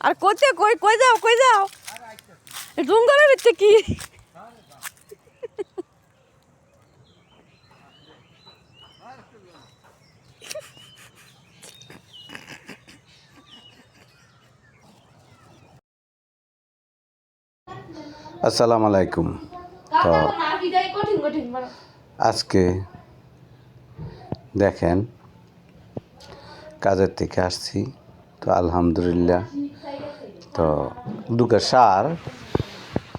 আর কোচে কই কই যাও কই যাও? জঙ্গলের ভিতরে কি? আসসালামু আলাইকুম। তো আজকে দেখেন, কাজের থেকে আসছি, তো আলহামদুলিল্লাহ। তো দুগা সার,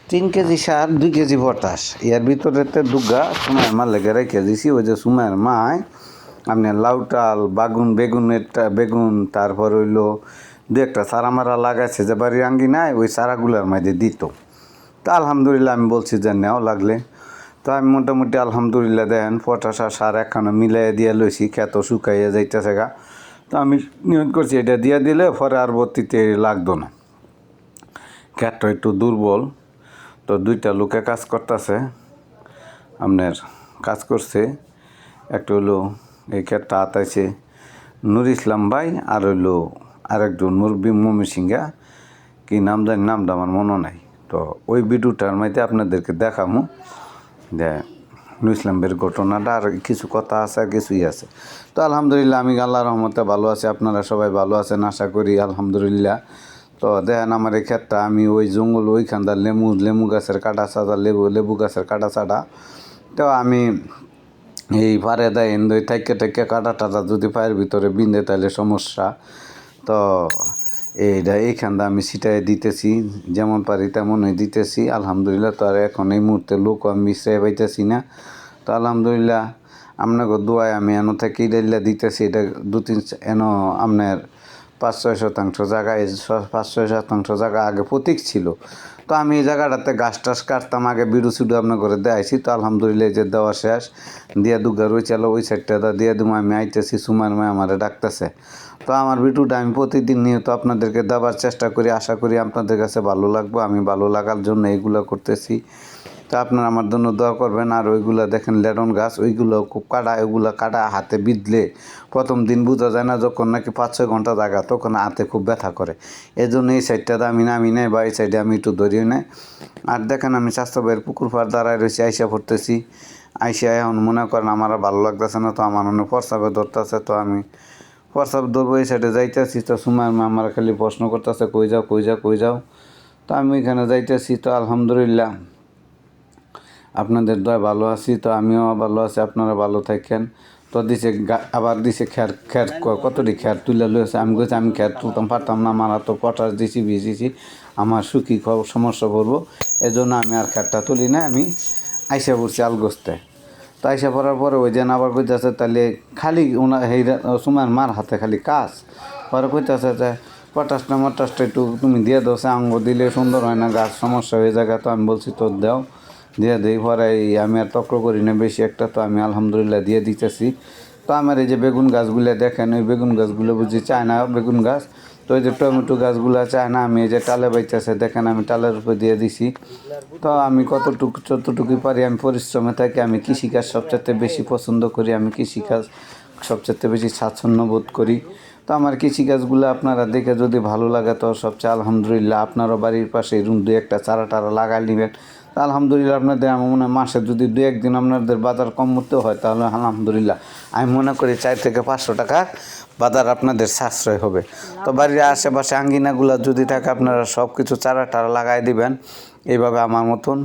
তিন কেজি সার, দুই কেজি পটাশ এর ভিতরেতে দুগা সুমায়ের মা লেগে রেখে দিছি, ওই যে সুমায়ের মায়, আপনি লাউ টাল, বাগুন, বেগুনের টা- বেগুন, তারপর হইল দু একটা সারা মারা লাগাইছে, যে বাড়ির আঙ্গি নাই, ওই সারাগুলোর মাঝে দিত। তো আলহামদুলিল্লাহ আমি বলছি যে নেও লাগলে। তো আমি মোটামুটি আলহামদুলিল্লাহ দেন পটাশ আর সার একখানা মিলাই দিয়ে লইছি খেত শুকাইয়া যাইতেছে গা। তো আমি নিয়ত করছি এটা দিয়ে দিলে পরে আর বর্তিতে লাগতো না। ক্ষেতটা একটু দুর্বল, তো দুইটা লোকে কাজ করতেছে, আপনার কাজ করছে। একটা হলো এই ক্ষেতটা আতাইছে নুর ইসলাম ভাই, আর হইল আরেকজন মুরবি মমি সিংহা, কি নাম জানি, নামটা আমার মনে নাই। তো ওই ভিডিওটার মাইতে আপনাদেরকে দেখামু। যে ইসলামের ঘটনাটা আর কিছু কথা আছে, আর কিছুই আছে। তো আলহামদুলিল্লাহ, আমি আল্লাহ রহমতে ভালো আছি, আপনারা সবাই ভালো আছেন, আশা করি আলহামদুলিল্লাহ। তো দেখেন আমার এই ক্ষেতটা, আমি ওই জঙ্গল ওইখানটা লেবু লেবু গাছের কাটা সাদা লেবু লেবু গাছের কাটা সাদা তো আমি এই পারে দেয় ওই থাইকে থাইকে কাটা টাটা যদি পায়ের ভিতরে বিন্দে তাহলে সমস্যা। তো এইটা এইখানটা আমি সিটাই দিতেছি, যেমন পারি তেমনই দিতেছি। আলহামদুলিল্লাহ তো আর এখন এই মুহূর্তে লোক আমি মিশাই পাইতেছি না। তো আলহামদুলিল্লাহ আপনাকে দোয়ায় আমি এনো থেকে ডাইলা দিতেছি, এটা দু তিন এন আপনার পাঁচ ছয় শতাংশ জায়গায় পাঁচ ছয় শতাংশ জায়গা আগে প্রতীক ছিল। তো আমি এই জায়গাটাতে গাছ টাছ কাটতাম, আগে বিড়ু সিডু আপনার করে দেয়াইছি। তো আলহামদুলিল্লাহ যে দেওয়া শেষ, দিয়া দুগা রয়েছে ওই সাইডটা দিয়ে দুমা, আমি আইতেছি, সুমার মেয়ে আমারে ডাকতেছে। তো আমার ভিডিওটা আমি প্রতিদিন নিয়ত আপনাদেরকে দেওয়ার চেষ্টা করি, আশা করি আপনাদের কাছে ভালো লাগবে, আমি ভালো লাগার জন্য এইগুলো করতেছি। তো আপনারা আমার জন্য দোয়া করবেন। আর ওইগুলো দেখেন লেডন গাছ, ওইগুলো খুব কাটা, ওইগুলো কাটা হাতে বিঁধলে প্রথম দিন বোঝা যায় না যখন নাকি পাঁচ ছয় ঘণ্টা জায়গা তখন হাতে খুব ব্যথা করে। এই জন্য এই সাইডটাতে আমি নামি নেই বা এই সাইডে আমি একটু ধরিয়ে নেই। আর দেখেন আমি স্বাস্থ্য ভাইয়ের পুকুর পাড় দাঁড়ায় রয়েছি, আইসা পড়তেছি। আইসা এখন মনে করেন আমার ভালো লাগতেছে না, তো আমার মনে প্রস্তাবে ধরতেছে, তো আমি প্রস্তাব ধরবো, এই সাইডে যাইতেছি। তো সুমার মা আমার খালি প্রশ্ন করতেছে, কই যাও কই যাও কই যাও? তো আমি এখানে যাইতেছি, তো আলহামদুলিল্লাহ আপনাদের দয় ভালো আছি, তো আমিও ভালো আছি, আপনারা ভালো থাকেন। তো দিছে আবার দিছে খ্যার খ্যার কতটি খ্যার তুলে লয়েছে আমি কইছি, আমি খ্যার তুলতাম, পারতাম না, আমার তো পটাশ দিছি ভিজিছি আমার সুখী খ- সমস্যা পড়ব এই জন্য আমি আর খ্যারটা তুলি না আমি আইসা পড়ছি আলগোস্তে। তো আইসা পড়ার পরে ওই যেন আবার কইতেছে তাহলে খালি ওনার হেই সুমার মার হাতে খালি কাজ। পরে কইতেছে যে, পটাশটা, মটাশটা একটু তুমি দিয়ে দাও, সে আঙ্গ দিলে সুন্দর হয় না, গাছ সমস্যা হয়ে যায়, তো আমি বলছি, তোর দাও। দিয়ে দিই, পরে এই আমি আর তক্র করি না, বেশি একটা তো আমি আলহামদুলিল্লাহ দিয়ে দিতেছি। তো আমার এই যে বেগুন গাছগুলো দেখেন, ওই বেগুন গাছগুলো বুঝি চায় না বেগুন গাছ? তো এই যে টমেটো গাছগুলো চায় না, আমি এই যে টালে বাইতেছে, দেখেন আমি টালের উপর দিয়ে দিছি। তো আমি কতটুকু, যতটুকু পারি আমি পরিশ্রমে থাকি, আমি কৃষিকাজ সবচেয়ে বেশি পছন্দ করি, আমি কৃষিকাজ সবচেয়ে বেশি স্বাচ্ছন্দ্য বোধ করি। তো আমার কৃষিকাজগুলো আপনারা দেখে যদি ভালো লাগে, তো সবচেয়ে আলহামদুলিল্লাহ আপনারও বাড়ির পাশে এরকম দু একটা চারা টারা লাগাই নেবেন। আলহামদুলিল্লাহ আপনাদের আমার মনে হয় মাসে যদি দু একদিন আপনাদের বাজার কম মতো হয়, তাহলে আলহামদুলিল্লাহ। আমি মনে করি চার থেকে পাঁচশো টাকা বাজার আপনাদের সাশ্রয় হবে। তো বাড়ির আশেপাশে আঙ্গিনাগুলো যদি থাকে, আপনারা সব কিছু চারা টারা লাগাই দিবেন। এইভাবে আমার মতন